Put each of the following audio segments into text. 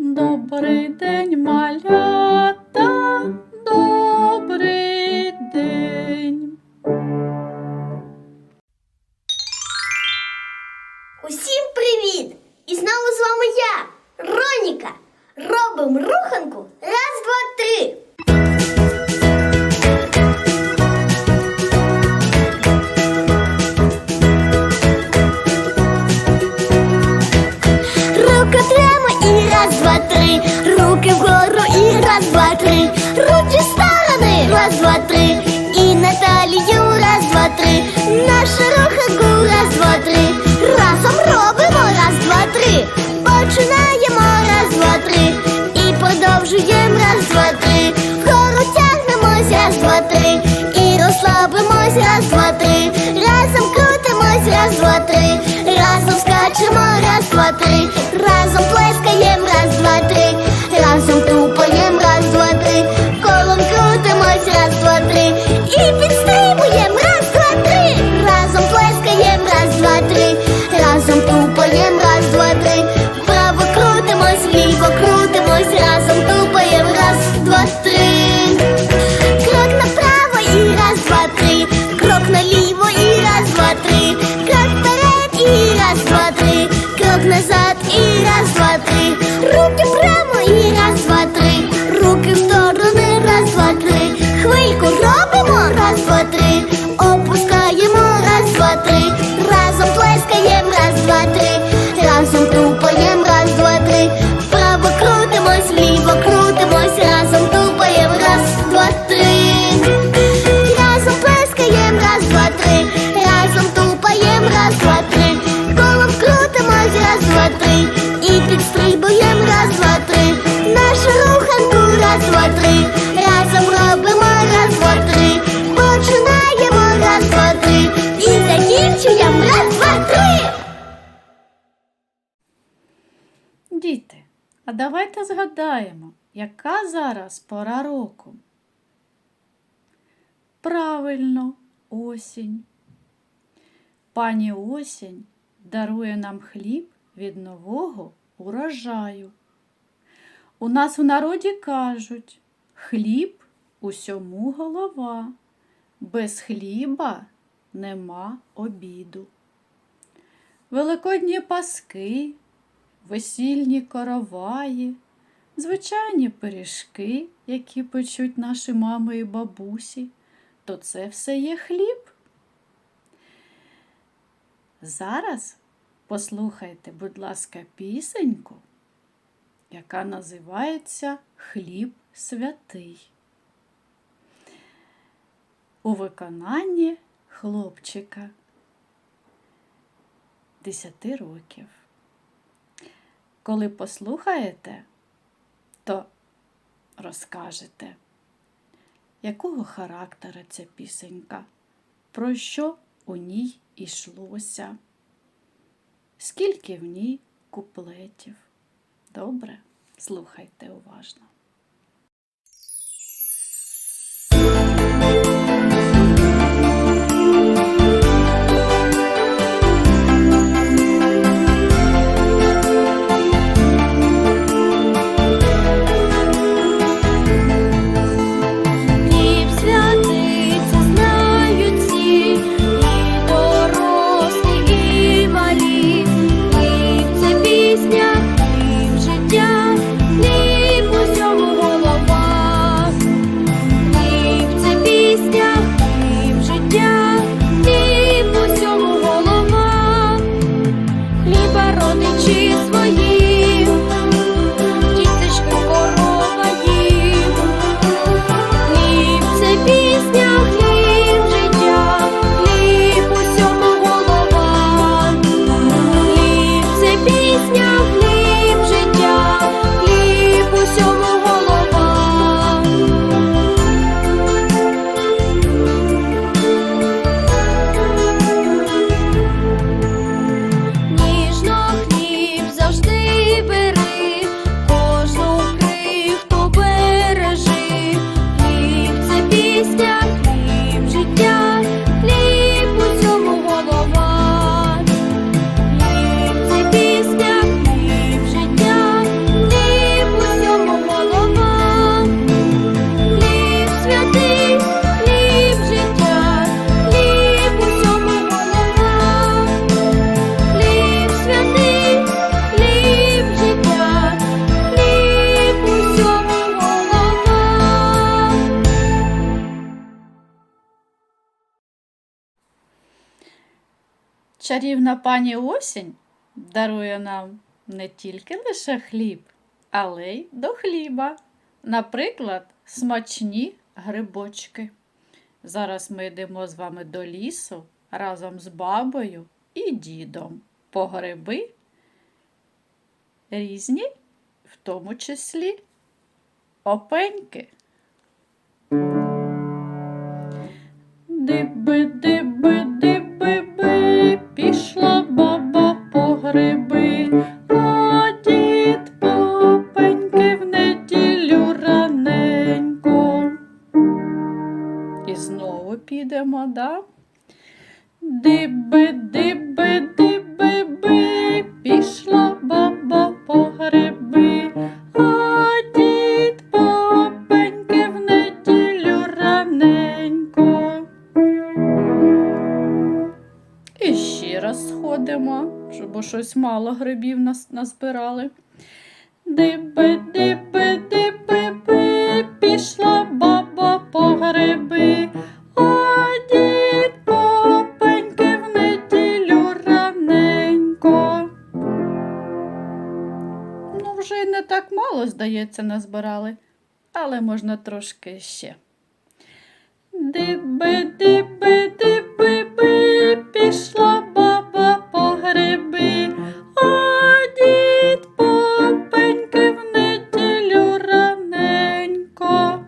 Добрий день, малята, Починаємо раз, два, три. І продовжуємо раз, два, три. Вгору тягнемось раз, два, три. І розслабимось раз, два, назад і раз, два, три. Руки прямо Діти, а давайте згадаємо, яка зараз пора року. Правильно, осінь. Пані осінь дарує нам хліб від нового урожаю. У нас в народі кажуть, хліб усьому голова, без хліба нема обіду. Великодні паски, весільні короваї, звичайні пиріжки, які печуть наші мами і бабусі, то це все є хліб. Зараз послухайте, будь ласка, пісеньку, яка називається Хліб святий. У виконанні хлопчика 10 років. Коли послухаєте, то розкажете, якого характера ця пісенька, про що у ній ішлося, скільки в ній куплетів. Добре, слухайте уважно. Чарівна пані осінь дарує нам не тільки лише хліб, але й до хліба. Наприклад, смачні грибочки. Зараз ми йдемо з вами до лісу разом з бабою і дідом по гриби різні, в тому числі опеньки. Диби, І ще раз сходимо, щоб щось мало грибів нас назбирали. Диби, диби, диби, пішла баба по гриби, мало, здається, назбирали, але можна трошки ще. Диби, диби, диби, би, пішла баба по гриби, а попеньки в раненько.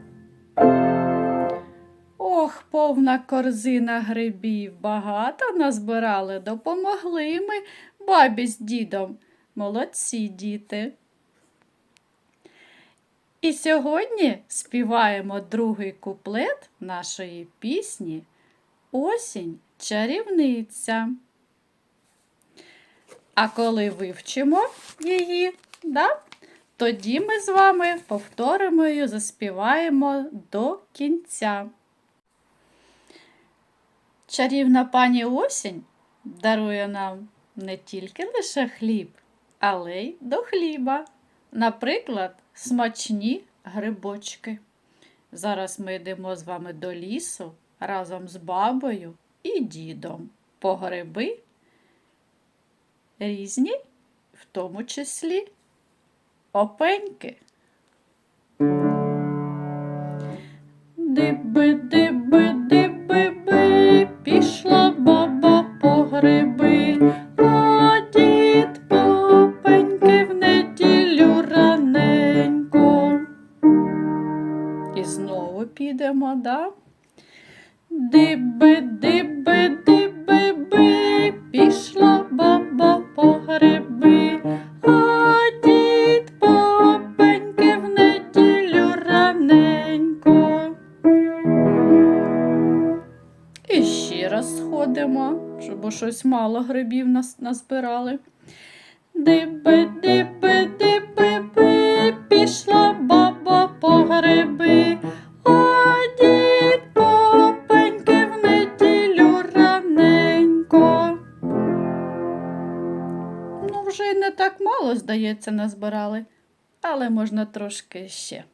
Ох, повна корзина грибів, багато назбирали, допомогли ми бабі з дідом. Молодці діти. І сьогодні співаємо другий куплет нашої пісні Осінь чарівниця. А коли вивчимо її, да, тоді ми з вами повторимо її, заспіваємо до кінця. Чарівна пані осінь дарує нам не тільки лише хліб, але й до хліба. Наприклад, смачні грибочки. Зараз ми йдемо з вами до лісу разом з бабою і дідом по гриби різні, в тому числі опеньки. І ще раз сходимо, щоб щось мало грибів нас назбирали. Диби, диби, диби, пішла баба по гриби, мало, здається, назбирали, але можна трошки ще.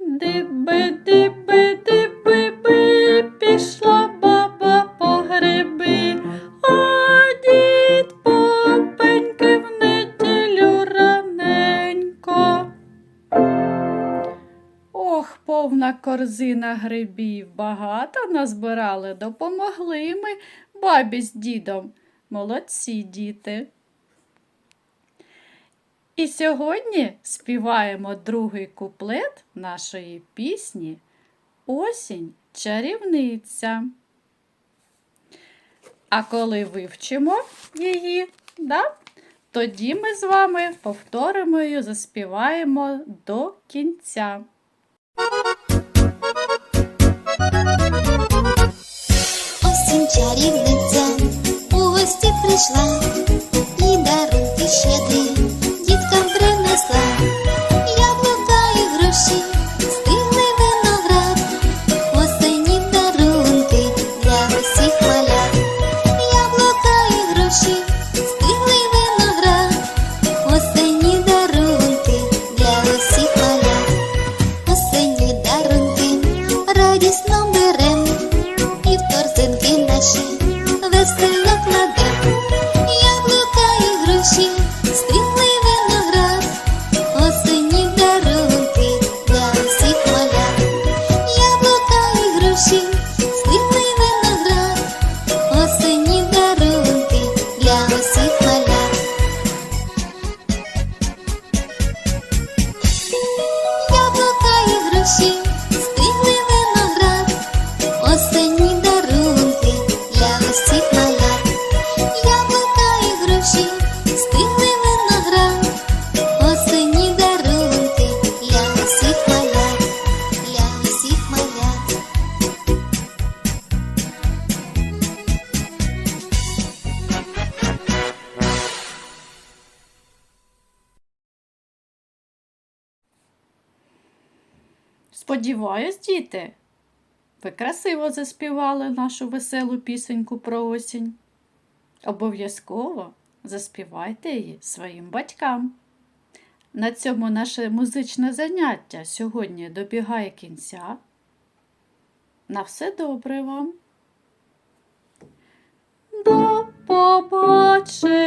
Диби, диби, диби, би, пішла баба по гриби, а дід попеньки в неділю раненько. Ох, повна корзина грибів, багато назбирали, допомогли ми бабі з дідом. Молодці діти. І сьогодні співаємо другий куплет нашої пісні Осінь чарівниця. А коли вивчимо її, да, тоді ми з вами повторимо її, заспіваємо до кінця. Осінь чарівниця у гості прийшла і дарунки щедрі Сподіваюсь, діти, ви красиво заспівали нашу веселу пісеньку про осінь. Обов'язково заспівайте її своїм батькам. На цьому наше музичне заняття сьогодні добігає кінця. На все добре вам. До побачення!